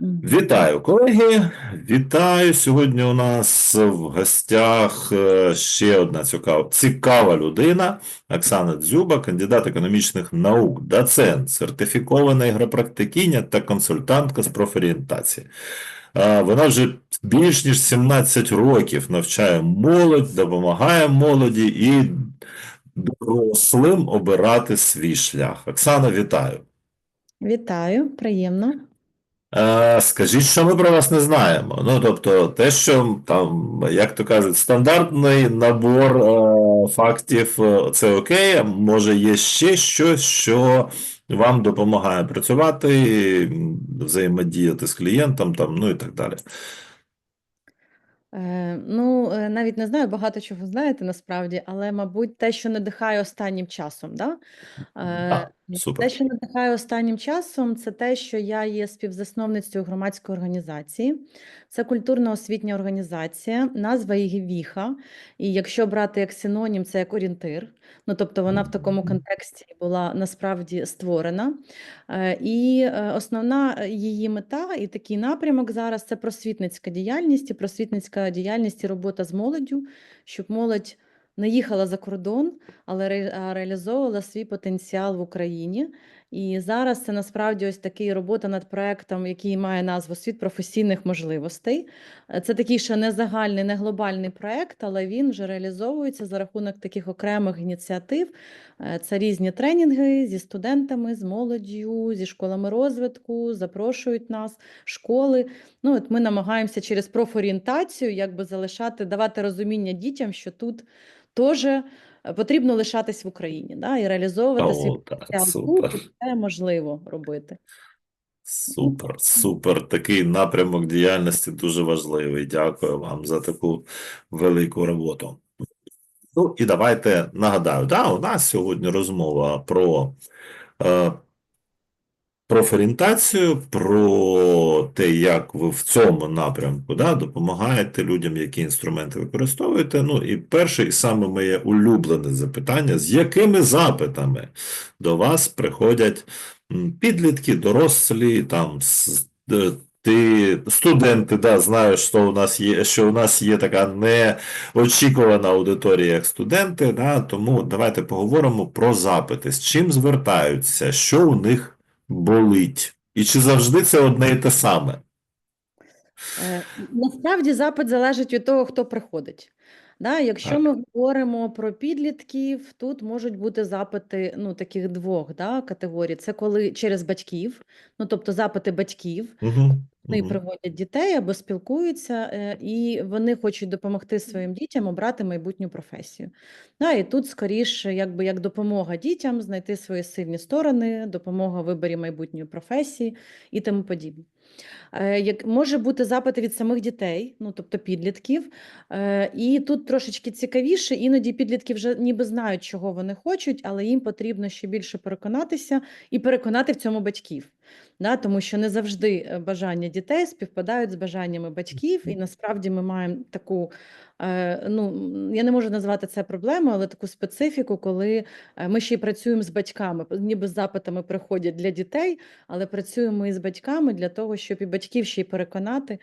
Вітаю, колеги! Вітаю! Сьогодні у нас в гостях е, ще одна цікава, цікава людина Оксана Дзюба, кандидат економічних наук, доцент, сертифікована ігропрактикиня та консультантка з профорієнтації. Е, Вона вже більш ніж 17 років навчає молодь, допомагає молоді і дорослим обирати свій шлях. Оксана, вітаю! Вітаю, приємно. Скажіть, що ми про вас не знаємо. Ну, тобто, те, що там, як то кажуть, стандартний набор е, фактів, е, це окей, може є ще щось, що вам допомагає працювати, взаємодіяти з клієнтом, там, ну і так далі. Е, ну, е, навіть не знаю, багато чого знаєте насправді, але, мабуть, те, що надихає останнім часом, да? Е, Так, те, супер. що надихає останнім часом, це те, що я є співзасновницею громадської організації. Це культурно-освітня організація, назва її Віха. І якщо брати як синонім, це як орієнтир. Ну, тобто вона в такому контексті була насправді створена. Е, І е, основна е, її мета і такий напрямок зараз це просвітницька діяльність, і просвітницька діяльність і робота з молоддю, щоб молодь не їхала за кордон, але ре- реалізовувала свій потенціал в Україні. І зараз це насправді ось такий робота над проектом, який має назву Світ професійних можливостей. Е, Це такий ще не загальний, не глобальний проект, але він вже реалізовується за рахунок таких окремих ініціатив. Е, Це різні тренінги зі студентами, з молоддю, зі школами розвитку, запрошують нас, школи. Ну, от ми намагаємося через профорієнтацію якби залишати, давати розуміння дітям, що тут теж потрібно лишатись в Україні, да, і реалізовувати свій потенціал супер. це можливо робити. Супер, супер. Такий напрямок діяльності дуже важливий. Дякую вам за таку велику роботу. Ну і давайте нагадаю, да, у нас сьогодні розмова про е, профорієнтацію, про те, як ви в цьому напрямку да, допомагаєте людям, які інструменти використовуєте. Ну і перше, і саме моє улюблене запитання: з якими запитами до вас приходять підлітки, дорослі, там е, ти, студенти, да, знаю, що у нас є, що у нас є така неочікувана аудиторія, як студенти, да, тому давайте поговоримо про запити, з чим звертаються, що у них болить, і чи завжди це одне і те саме? Е, Насправді запит залежить від того, хто приходить. Да, якщо ми говоримо про підлітків, тут можуть бути запити ну, таких двох да, категорій. Це коли через батьків, ну тобто запити батьків, Угу, вони угу. приводять дітей або спілкуються, е, і вони хочуть допомогти своїм дітям обрати майбутню професію. Да, і тут скоріше, якби як допомога дітям знайти свої сильні сторони, допомога в виборі майбутньої професії і тому подібне. Е, Як може бути запити від самих дітей, ну тобто підлітків, Е, і тут трошечки цікавіше, іноді підлітки вже ніби знають, чого вони хочуть, але їм потрібно ще більше переконатися і переконати в цьому батьків. Да, тому що не завжди е, бажання дітей співпадають з бажаннями батьків, і насправді ми маємо таку, е, ну я не можу назвати це проблемою, але таку специфіку, коли е, ми ще й працюємо з батьками, ніби з запитами приходять для дітей, але працюємо і з батьками для того, щоб і батьків ще й переконати,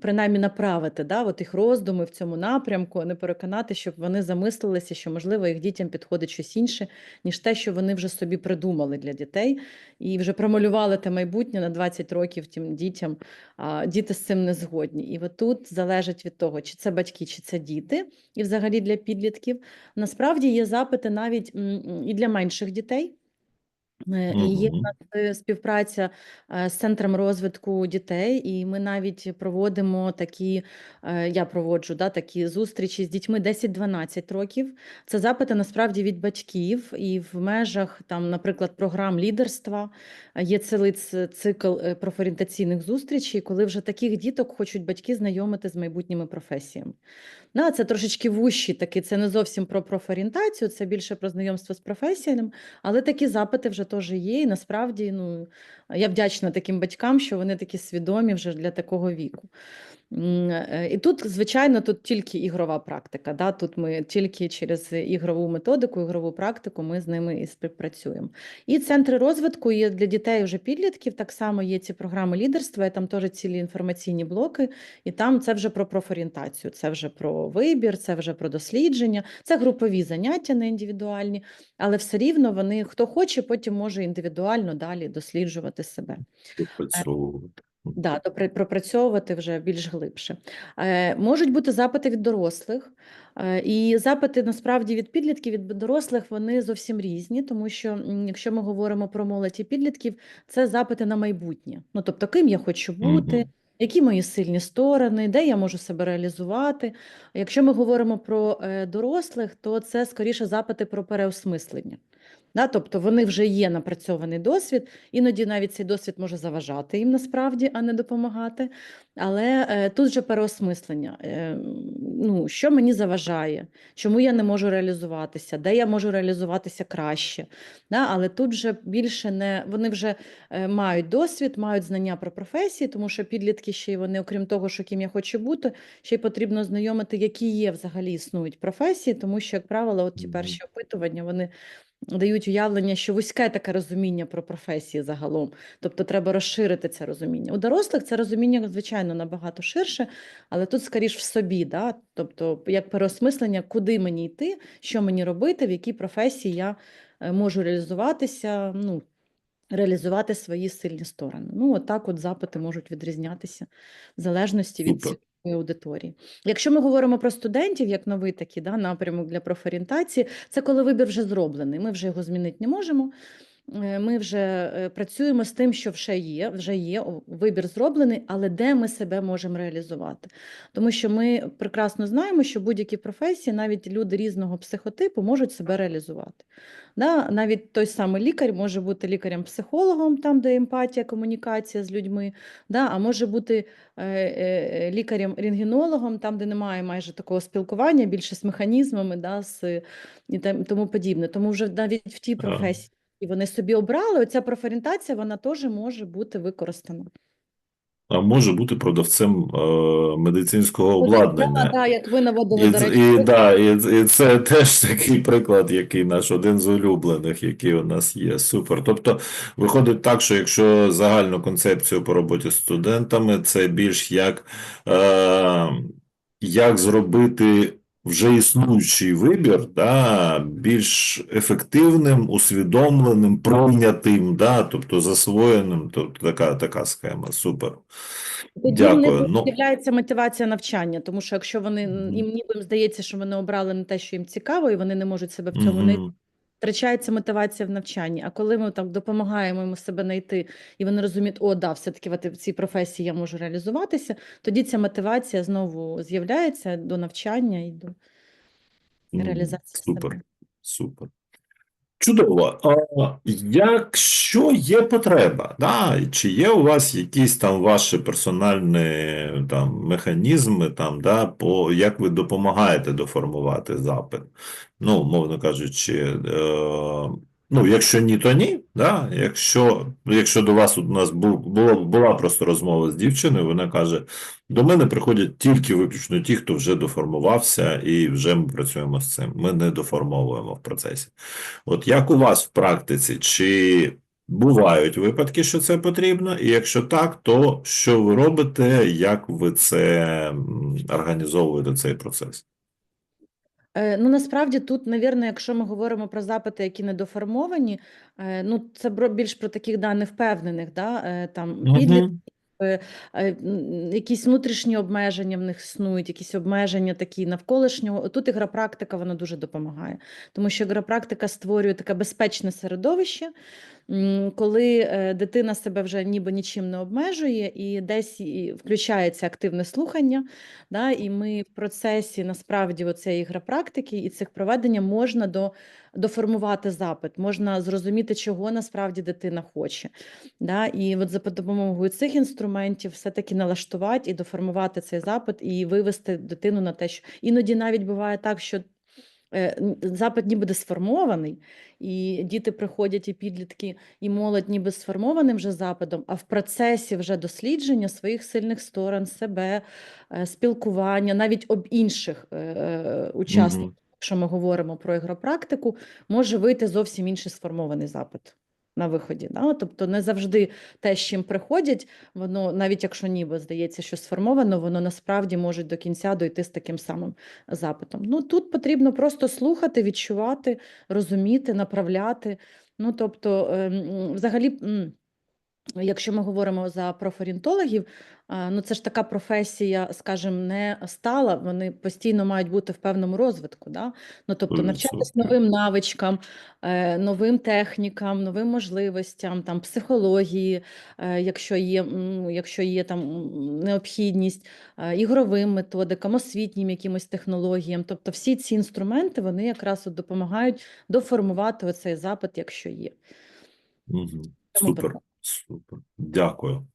принаймні направити да, от їх роздуми в цьому напрямку, а не переконати, щоб вони замислилися, що можливо їх дітям підходить щось інше, ніж те, що вони вже собі придумали для дітей, і вже промалювали те майбутнє на 20 років тим дітям. А діти з цим не згодні. І от тут залежить від того, чи це батьки, чи це діти, і взагалі для підлітків. Насправді є запити навіть і для менших дітей. Е, І є в Угу. нас співпраця е, з центром розвитку дітей, і ми навіть проводимо такі, е, я проводжу да, такі зустрічі з дітьми 10-12 років. Це запити насправді від батьків, і в межах там, наприклад, програм лідерства є цілий цикл профорієнтаційних зустрічей, коли вже таких діток хочуть батьки знайомити з майбутніми професіями. Да, це трошечки вущі такі, це не зовсім про профорієнтацію, це більше про знайомство з професіями, але такі запити вже теж є. І насправді ну, я вдячна таким батькам, що вони такі свідомі вже для такого віку. Е, І тут, звичайно, тут тільки ігрова практика. Да? Тут ми тільки через ігрову методику, ігрову практику ми з ними і співпрацюємо. І центри розвитку є для дітей вже підлітків. Так само є ці програми лідерства, і там теж цілі інформаційні блоки. І там це вже про профорієнтацію, це вже про вибір, це вже про дослідження, це групові заняття, не індивідуальні, але все рівно вони, хто хоче, потім може індивідуально далі досліджувати себе. Да, допри- пропрацьовувати вже більш глибше. Е, можуть бути запити від дорослих, е, і запити насправді від підлітків, від дорослих вони зовсім різні, тому що якщо ми говоримо про молодь і підлітків, це запити на майбутнє. Ну тобто, ким я хочу бути, які мої сильні сторони, де я можу себе реалізувати. Якщо ми говоримо про е, дорослих, то це скоріше запити про переосмислення. Да, тобто вони вже є напрацьований досвід, іноді навіть цей досвід може заважати їм насправді, а не допомагати. Але е, тут же переосмислення. Ну, що мені заважає, чому я не можу реалізуватися, де я можу реалізуватися краще. Да? Але тут вже більше не вони вже е, мають досвід, мають знання про професії, тому що підлітки ще й вони, окрім того, що ким я хочу бути, ще й потрібно знайомити, які є взагалі існують професії, тому що, як правило, от ті перші опитування вони дають уявлення, що вузьке таке розуміння про професії загалом. Тобто треба розширити це розуміння. У дорослих це розуміння, звичайно, набагато ширше, але тут скоріш в собі, да? Тобто як переосмислення, куди мені йти, що мені робити, в якій професії я е, можу реалізуватися, ну, реалізувати свої сильні сторони. Ну, от так от запити можуть відрізнятися в залежності від Супер. аудиторії. Якщо ми говоримо про студентів, як новий такий да, напрямок для профорієнтації, це коли вибір вже зроблений. Ми вже його змінити не можемо. Е, Ми вже е, працюємо з тим, що вже є, вже є вибір зроблений, але де ми себе можемо реалізувати. Тому що ми прекрасно знаємо, що будь-які професії, навіть люди різного психотипу, можуть себе реалізувати. Да? Навіть той самий лікар може бути лікарем-психологом, там, де емпатія, комунікація з людьми, да? а може бути е, лікарем-рентгенологом, там, де немає майже такого спілкування, більше з механізмами да? з, і тому подібне. Тому вже навіть в тій професії, і вони собі обрали, оця профорієнтація, вона теж може бути використана. А може бути продавцем е, медицинського обладнання. да, да, як ви наводили, І, до речі, і, да, і, і це теж такий приклад, який наш один з улюблених, який у нас є. Супер. Тобто виходить так, що якщо загальну концепцію по роботі з студентами, це більш як, е, як зробити вже існуючий вибір, да, більш ефективним, усвідомленим, прийнятим, да, тобто засвоєним. Тобто така, така схема. Супер. Тоді Дякую. Ну- з'являється мотивація навчання, тому що якщо вони їм ніби здається, що вони обрали не те, що їм цікаво, і вони не можуть себе в цьому знайти, Мгм. Втрачається мотивація в навчанні. А коли ми так допомагаємо йому себе знайти, і вони розуміють, о, да, все-таки в цій професії я можу реалізуватися, тоді ця мотивація знову з'являється до навчання і до реалізації Супер. себе. Супер. Чудово. А якщо є потреба, да, чи є у вас якісь там ваші персональні там, механізми, там, да, по, як ви допомагаєте доформувати запит? Ну, мовно кажучи, е, ну, якщо ні, то ні. Да? Якщо, якщо до вас у нас було, була просто розмова з дівчиною, вона каже, до мене приходять тільки виключно ті, хто вже доформувався, і вже ми працюємо з цим. Ми не доформовуємо в процесі. От як у вас в практиці, чи бувають випадки, що це потрібно? І якщо так, то що ви робите, як ви це організовуєте цей процес? Е, Ну, насправді тут, навірно, якщо ми говоримо про запити, які недоформовані, е, ну це більш про таких да, невпевнених, да, е, там підлітків, якісь внутрішні обмеження в них існують, якісь обмеження такі навколишнього. Тут ігра практика вона дуже допомагає, тому що гра практика створює таке безпечне середовище, коли е, дитина себе вже ніби нічим не обмежує, і десь включається активне слухання. Да, і ми в процесі насправді оцеї ігра практики і цих проведення можна до, доформувати запит, можна зрозуміти, чого насправді дитина хоче. Да, і от за допомогою цих інструментів все-таки налаштувати і доформувати цей запит, і вивести дитину на те, що іноді навіть буває так, що запит ніби сформований, і діти приходять, і підлітки, і молодь ніби сформованим вже запитом, а в процесі вже дослідження своїх сильних сторон, себе, е, спілкування, навіть об інших е, е, учасників, якщо ми говоримо про ігропрактику, може вийти зовсім інший сформований запит на виході. Да? Тобто не завжди те, з чим приходять, воно, навіть якщо ніби здається, що сформовано, воно насправді може до кінця дойти з таким самим запитом. Ну тут потрібно просто слухати, відчувати, розуміти, направляти. Ну тобто, ем, взагалі. Якщо ми говоримо за профорієнтологів, ну це ж така професія, скажімо, не стала, вони постійно мають бути в певному розвитку. Да? Ну, тобто відсотків. новим навичкам, е, новим технікам, новим можливостям, там, психології, е, якщо є, якщо є там необхідність, е, ігровим методикам, освітнім якимось технологіям. Тобто всі ці інструменти вони якраз от допомагають доформувати оцей запит, якщо є. Тому Супер. Супер. Дякую.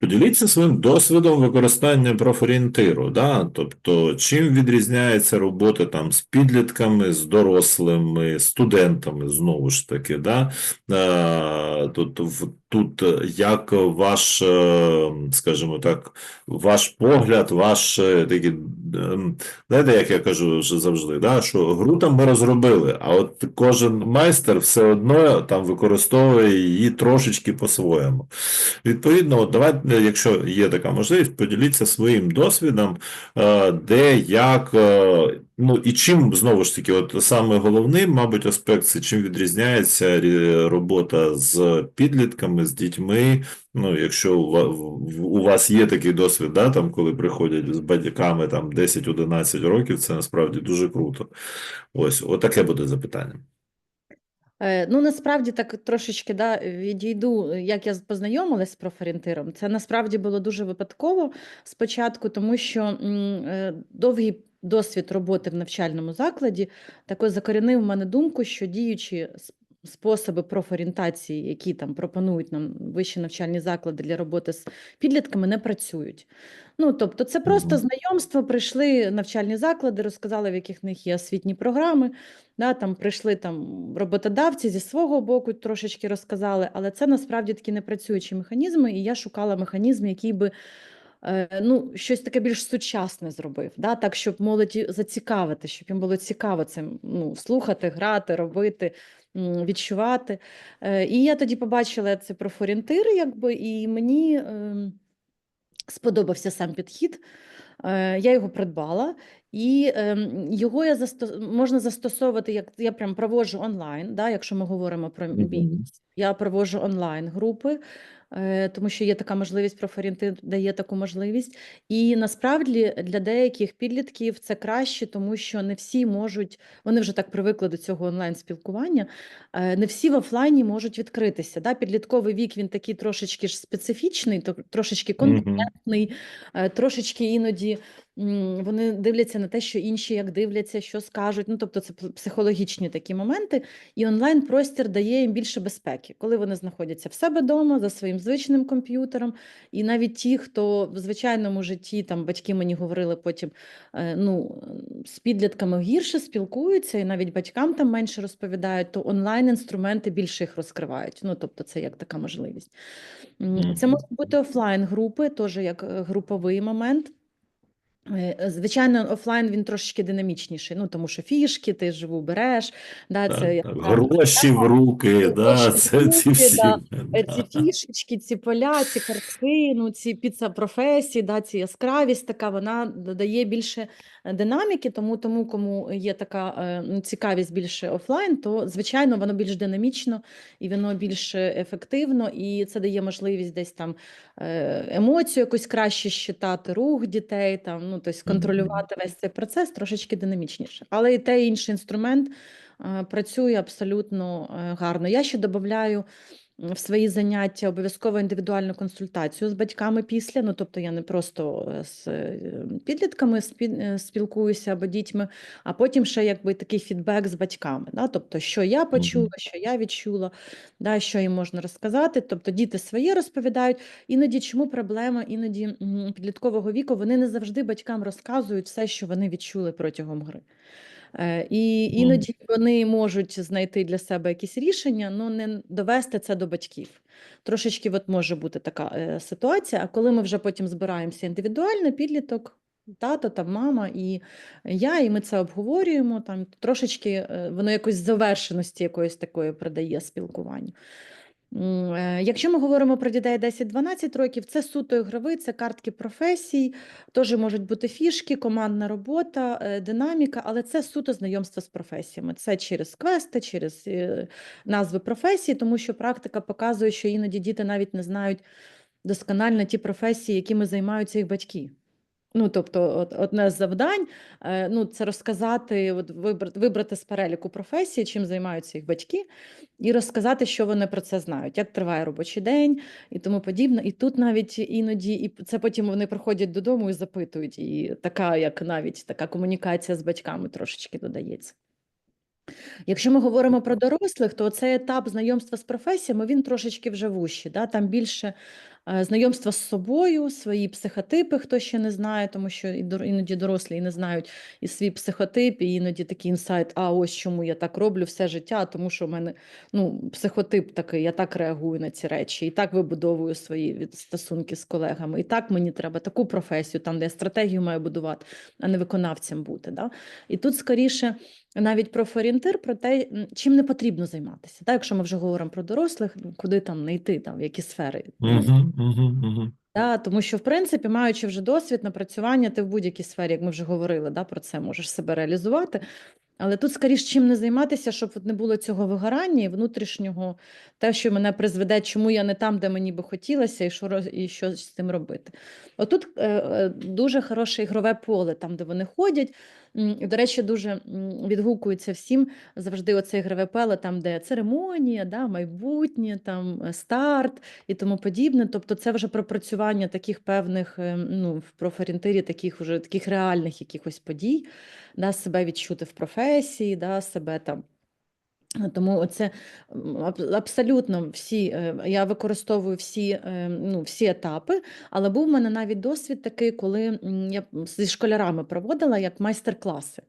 Поділіться своїм досвідом використання профорієнтиру, да? Тобто, чим відрізняється робота там з підлітками, з дорослими, студентами, знову ж таки, да? Е, Тут, е, як ваш, е, скажімо так, ваш погляд, ваш е, ем, знаєте, як я кажу вже завжди, да? Що гру там ми розробили, а от кожен майстер все одно там використовує її трошечки по-своєму. Відповідно, от давайте, якщо є така можливість, поділіться своїм досвідом, де, як, ну і чим знову ж таки, от саме головним, мабуть, аспект це чим відрізняється робота з підлітками, з дітьми. Ну, якщо у вас є такий досвід, да, там, коли приходять з батьками там 10-11 років, це насправді дуже круто. Ось, отаке буде запитання. Е, Ну, насправді так трошечки да, відійду, як я познайомилась з профорієнтиром. Це насправді було дуже випадково спочатку, тому що е, довгий досвід роботи в навчальному закладі також закорінив в мене думку, що діючі способи профорієнтації, які там пропонують нам вищі навчальні заклади для роботи з підлітками, не працюють. Ну, тобто, це просто знайомство, прийшли навчальні заклади, розказали, в яких в них є освітні програми. Да, там прийшли там роботодавці зі свого боку, трошечки розказали, але це насправді такі непрацюючі механізми, і я шукала механізм, який би е, ну, щось таке більш сучасне зробив, да, так, щоб молоді зацікавити, щоб їм було цікаво цим ну, слухати, грати, робити, відчувати. Е, І я тоді побачила це про профорієнтир, якби, і мені ем, сподобався сам підхід. Е, Я його придбала, і ем, його я засто... можна застосовувати, як я прям проводжу онлайн, да, якщо ми говоримо про мій. Я проводжу онлайн групи, тому що є така можливість, профорієнтир дає таку можливість. І насправді для деяких підлітків це краще, тому що не всі можуть, вони вже так привикли до цього онлайн спілкування. е, Не всі в офлайні можуть відкритися. Да? Підлітковий вік він такий трошечки ж специфічний, трошечки конкурентний, е, трошечки іноді вони дивляться на те, що інші як дивляться, що скажуть. Ну, тобто це психологічні такі моменти. І онлайн-простір дає їм більше безпеки, коли вони знаходяться в себе вдома за своїм звичним комп'ютером. І навіть ті, хто в звичайному житті, там батьки мені говорили потім, е, ну, з підлітками гірше спілкуються, і навіть батькам там менше розповідають, то онлайн-інструменти більше їх розкривають. Ну, тобто, це як така можливість. Це можуть бути офлайн-групи, теж як е, груповий момент. Е, Звичайно, офлайн він трошечки динамічніший, ну тому що фішки, ти живу береш, да, це Так, як так. Гроші в руки, да, гроші це ці всі. да, е, да. ці фішечки, ці поля, ці картки, ну ці піца професії, да, ці яскравість така, вона додає більше е, динаміки, тому тому, кому є така е, ну, цікавість більше офлайн, то звичайно воно більш динамічно і воно більш ефективно, і це дає можливість десь там е, емоцію якусь краще щитати, рух дітей, там, ну, тобто контролювати весь цей процес трошечки динамічніше. Але і те і інший інструмент працює абсолютно е, гарно. Я ще додаю в свої заняття обов'язково індивідуальну консультацію з батьками після. Ну, тобто я не просто е, з е, підлітками е, спілкуюся або дітьми, а потім ще якби такий фідбек з батьками. Да? Тобто, що я почула, що я відчула, да, що їм можна розказати. Тобто діти своє розповідають. Іноді чому проблема іноді підліткового віку вони не завжди батькам розказують все, що вони відчули протягом гри. Е, І іноді вони можуть знайти для себе якісь рішення, але не довести це до батьків. Трошечки от може бути така е, ситуація. А коли ми вже потім збираємося індивідуально, підліток, тато та мама і я, і ми це обговорюємо. Там трошечки е, воно якось завершеності якоїсь такої придає спілкуванню. Е, Якщо ми говоримо про дітей 10-12 років, це суто ігровий, це картки професій, теж можуть бути фішки, командна робота, е, динаміка, але це суто знайомство з професіями. Це через квести, через е, назви професій, тому що практика показує, що іноді діти навіть не знають досконально ті професії, якими займаються їх батьки. Ну, тобто, от, одне з завдань е, ну, це розказати, от, вибрати, вибрати з переліку професії, чим займаються їх батьки, і розказати, що вони про це знають, як триває робочий день і тому подібне. І тут навіть іноді, і це потім вони приходять додому і запитують. І така, як навіть така комунікація з батьками трошечки додається. Якщо ми говоримо про дорослих, то цей етап знайомства з професіями він трошечки вже вущий. Да? Там більше знайомства з собою, свої психотипи, хто ще не знає, тому що іноді дорослі і не знають і свій психотип, і іноді такий інсайт, а ось чому я так роблю все життя, тому що в мене ну, психотип такий, я так реагую на ці речі, і так вибудовую свої стосунки з колегами. І так мені треба таку професію, там, де я стратегію маю будувати, а не виконавцем бути. Да? І тут скоріше навіть профорієнтир про те, чим не потрібно займатися. Так, якщо ми вже говоримо про дорослих, ну, куди там не йти, там, в які сфери. ну, Да, тому що, в принципі, маючи вже досвід напрацювання, ти в будь-якій сфері, як ми вже говорили, да, про це можеш себе реалізувати. Але тут скоріш чим не займатися, щоб не було цього вигорання і внутрішнього, те, що мене призведе, чому я не там, де мені би хотілося, і що, і що з цим робити. Отут е, е, дуже хороше ігрове поле, там, де вони ходять. До речі, дуже відгукується всім завжди оце ігрове поле, там, де церемонія, да, майбутнє, там е, старт і тому подібне. Тобто, це вже пропрацювання таких певних е, ну, в профорієнтирі, таких вже таких реальних якихось подій, да, себе відчути в професії, да, себе там. Тому оце абсолютно всі, е, я використовую всі, е, ну, всі етапи, але був в мене навіть досвід такий, коли я зі школярами проводила як майстер-класи.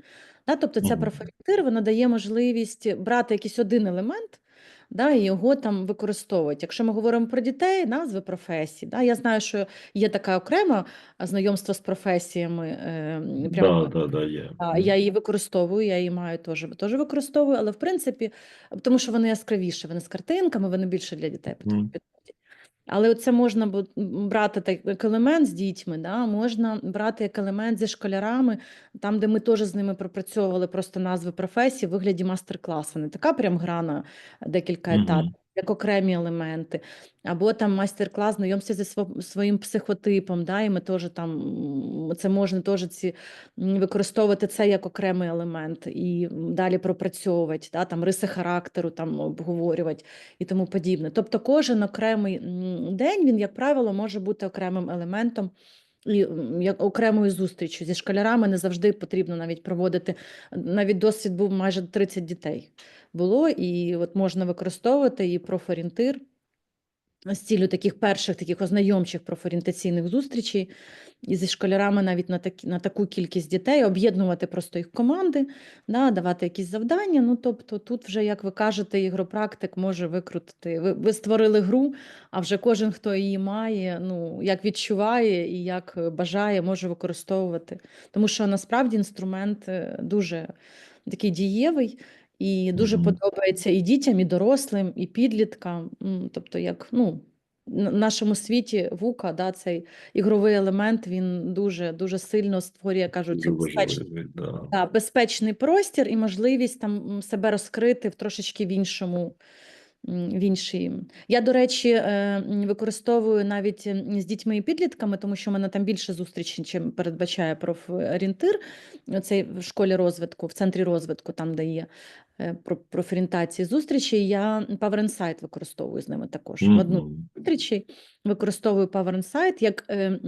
Тобто ця Мгм. профорієнтир, вона дає можливість брати якийсь один елемент, да, і його там використовують. Якщо ми говоримо про дітей, назви професій, да, я знаю, що є така окрема знайомство з професіями, е, прямо Да, да, да, є. Я її використовую, я її маю теж, теж використовую, але в принципі, тому що вони яскравіші, вони з картинками, вони більше для дітей підходять. Але це можна брати так, як елемент з дітьми, да? можна брати як елемент зі школярами, там, де ми теж з ними пропрацьовували просто назви професій в вигляді мастер-класу. Не така прям гра на декілька етапів, як окремі елементи. Або там майстер-клас знайомся зі сво- своїм психотипом, да? і ми теж там це можна теж ці використовувати це як окремий елемент і далі пропрацьовувати, да? там риси характеру там обговорювати і тому подібне. Тобто кожен окремий день він, як правило, може бути окремим елементом. І як окремою зустрічю зі школярами не завжди потрібно навіть проводити. Навіть досвід був майже 30 дітей було, і от можна використовувати і профорієнтир з цілю таких перших таких ознайомчих профорієнтаційних зустрічей і зі школярами навіть на, такі, на таку кількість дітей, об'єднувати просто їх команди, да, давати якісь завдання. Ну, тобто тут вже, як ви кажете, ігропрактик може викрутити. Ви, ви створили гру, а вже кожен, хто її має, ну, як відчуває і як бажає, може використовувати. Тому що насправді інструмент е, дуже такий дієвий. І дуже Мгм. подобається і дітям, і дорослим, і підліткам. Тобто, як ну, в нашому світі вука, да, цей ігровий елемент, він дуже дуже сильно створює, кажуть, безпечний, да. да, безпечний простір і можливість там себе розкрити в трошечки в іншому. В іншій. Я, до речі, е, використовую навіть з дітьми і підлітками, тому що в мене там більше зустрічей, чим передбачає профорієнтир. Цей в школі розвитку, в центрі розвитку, там, де є е, про- профорієнтації зустрічі. Я Power Insight використовую з ними також. В одну Мгм. Використовую Power Insight як е,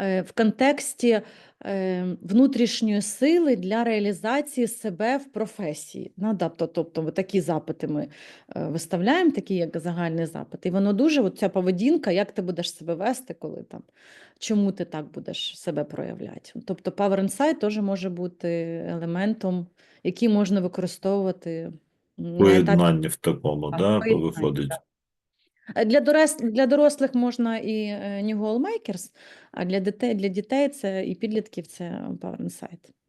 е, в контексті е, внутрішньої сили для реалізації себе в професії. Ну, тобто, тобто такі запити ми виставляємо, такі як загальний запит. І воно дуже, от ця поведінка, як ти будеш себе вести, коли там, чому ти так будеш себе проявляти. Тобто Power Insight теж може бути елементом, який можна використовувати Поєднання в такому, Так, да, поєднання, виходить. Е, Для дорос... для дорослих можна і е, New Goal Makers, а для дітей, для дітей це і підлітків це Power Insight.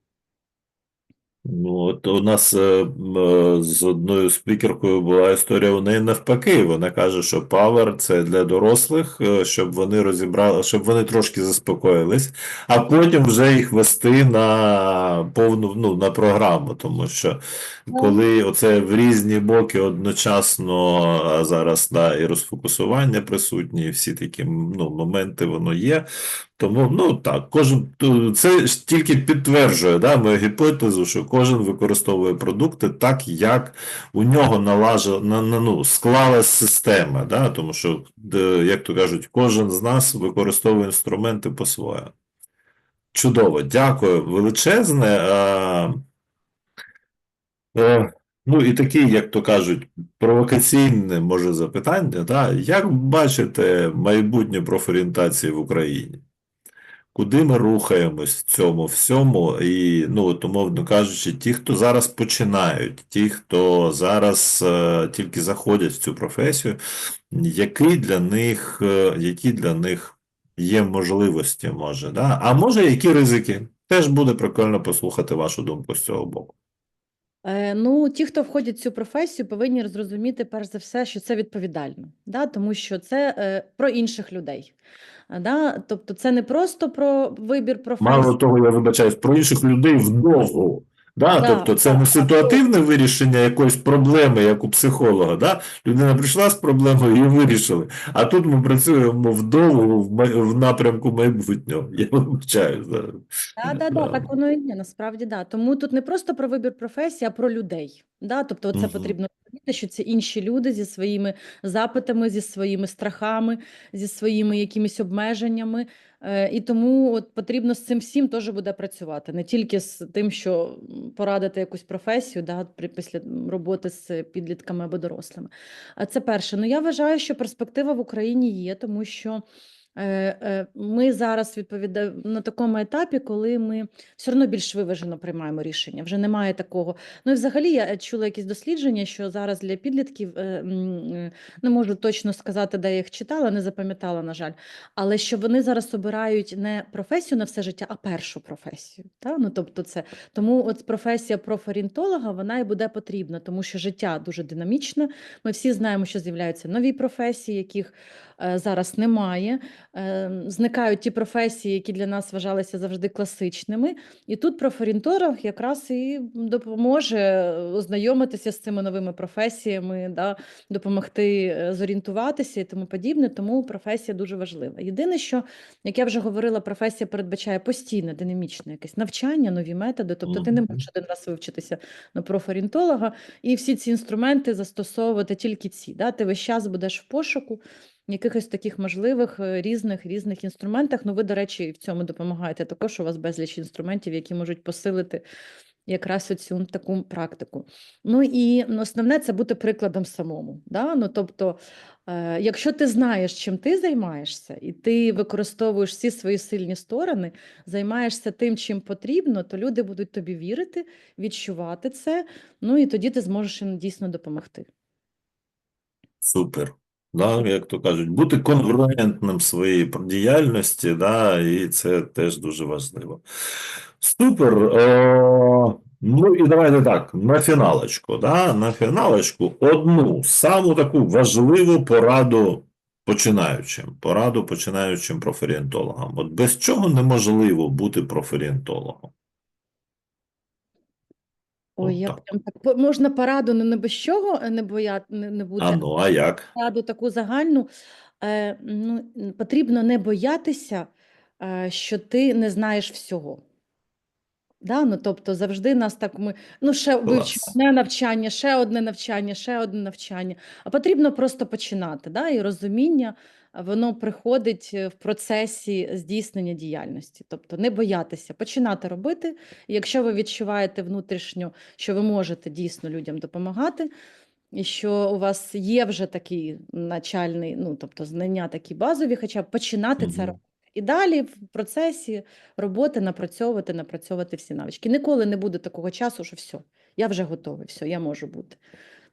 Ну, от у нас е, е, з одною спікеркою була історія у неї навпаки. Вона каже, що Power – це для дорослих, е, щоб вони розібрали, щоб вони трошки заспокоїлись, а потім вже їх вести на повну, ну, на програму, тому що коли оце в різні боки одночасно, а зараз да, і розфокусування присутні, і всі такі ну, моменти воно є. Тому, ну так, кожен це ж тільки підтверджує да, мою гіпотезу, що кожен використовує продукти так, як у нього налажа, на, ну, склалась система, да, тому що, як то кажуть, кожен з нас використовує інструменти по-своєму. Чудово, дякую величезне. А, е, ну і такі, як то кажуть, провокаційне може запитання, да, як бачите майбутнє профорієнтації в Україні? Куди ми рухаємось в цьому всьому? І, ну, от, умовно кажучи, ті, хто зараз починають, ті, хто зараз е, тільки заходять в цю професію, які для них, е, які для них є можливості, може, да? А може, які ризики? Теж буде прикольно послухати вашу думку з цього боку. Е, Ну, ті, хто входять в цю професію, повинні зрозуміти, перш за все, що це відповідально, да? тому що це е, про інших людей. Да? Тобто це не просто про вибір професії. Мало того, я вибачаюсь, про інших людей вдовго. Да? Да, Тобто це не ситуативне вирішення якоїсь проблеми, як у психолога. Да? Людина прийшла з проблемою і вирішили. А тут ми працюємо вдовго в, напрямку майбутнього. Я вибачаюсь. Да. Да, да, да, так воно і є, насправді, да. Тому тут не просто про вибір професії, а про людей. Да? Тобто це Мгм. потрібно розуміти, що це інші люди зі своїми запитами, зі своїми страхами, зі своїми якимись обмеженнями. Е, І тому от потрібно з цим всім теж буде працювати. Не тільки з тим, що порадити якусь професію да, після роботи з підлітками або дорослими. А це перше. Ну я вважаю, що перспектива в Україні є, тому що ми зараз відповідаємо на такому етапі, коли ми все одно більш виважено приймаємо рішення. Вже немає такого. Ну і взагалі я чула якісь дослідження, що зараз для підлітків е, е, не можу точно сказати, де я їх читала, не запам'ятала, на жаль, але що вони зараз обирають не професію на все життя, а першу професію. Та? Ну, тобто це тому от професія профорієнтолога вона і буде потрібна, тому що життя дуже динамічне. Ми всі знаємо, що з'являються нові професії, яких е, зараз немає. Е, зникають ті професії, які для нас вважалися завжди класичними. І тут профорієнтолог якраз і допоможе ознайомитися з цими новими професіями, да, допомогти е, зорієнтуватися і тому подібне. Тому професія дуже важлива. Єдине, що, як я вже говорила, професія передбачає постійне динамічне якесь навчання, нові методи. Тобто ти не можеш один раз вивчитися на профорієнтолога і всі ці інструменти застосовувати тільки ці. Да? Ти весь час будеш в пошуку якихось таких можливих е, різних різних інструментах. Ну, ви, до речі, в цьому допомагаєте також. У вас безліч інструментів, які можуть посилити якраз оцю таку практику. Ну і основне це бути прикладом самому. Да? Ну, тобто, е, якщо ти знаєш, чим ти займаєшся, і ти використовуєш всі свої сильні сторони, займаєшся тим, чим потрібно, то люди будуть тобі вірити, відчувати це. Ну і тоді ти зможеш їм дійсно допомогти. Супер. Да, як то кажуть, бути конгруентним в своїй діяльності, да, і це теж дуже важливо. Супер. О, ну і давайте так, на фіналочку, да, на фіналочку одну саму таку важливу пораду починаючим, пораду починаючим профорієнтологам. От без чого неможливо бути профорієнтологом? Ой, я Отак. прям так можна пораду не, не без чого не боя, не, не бути, А ну, а як? пораду таку загальну. Е, ну, потрібно не боятися, е, що ти не знаєш всього. Да? Ну, тобто завжди нас так ми ну ще вивчимо Клас. одне навчання, ще одне навчання, ще одне навчання. А потрібно просто починати. Да? І розуміння воно приходить е, в процесі здійснення діяльності. Тобто не боятися починати робити. І якщо ви відчуваєте внутрішньо, що ви можете дійсно людям допомагати, і що у вас є вже такий начальний, ну тобто знання такі базові, хоча б починати це робити. І далі в процесі роботи напрацьовувати, напрацьовувати всі навички. Ніколи не буде такого часу, що все, я вже готовий, все, я можу бути.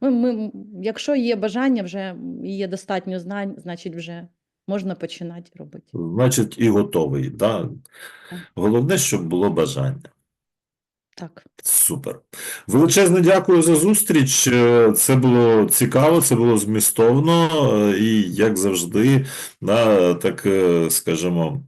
Ми, ми, якщо є бажання, вже є достатньо знань, значить вже можна починати робити. Значить, і готовий. Да? Так. Головне, щоб було бажання. Так. Супер. Величезне дякую за зустріч. Е, Це було цікаво, це було змістовно е, і, як завжди, да, так, е, скажімо,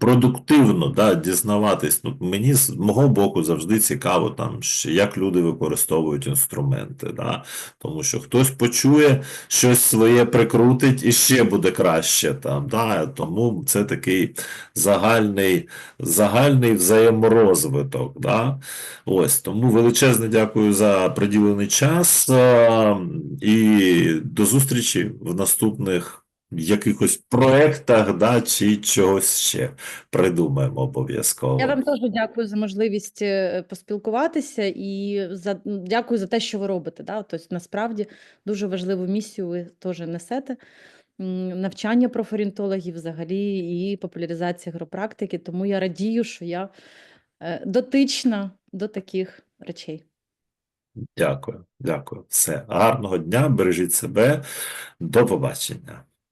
продуктивно да, дізнаватись. Ну, мені з мого боку завжди цікаво, там, як люди використовують інструменти. Да? Тому що хтось почує, щось своє прикрутить і ще буде краще. Там, да? Тому це такий загальний, загальний взаєморозвиток. Да? Ось, тому величезне дякую за приділений час і до зустрічі в наступних якихось проектах, да, чи чогось ще придумаємо обов'язково. Я вам теж дякую за можливість е, поспілкуватися і за дякую за те, що ви робите. Да? Тобто, насправді дуже важливу місію ви теж несете. Навчання профорієнтологів взагалі і популяризація агропрактики. Тому я радію, що я е, дотична до таких речей. Дякую, дякую. Все, гарного дня, бережіть себе, до побачення.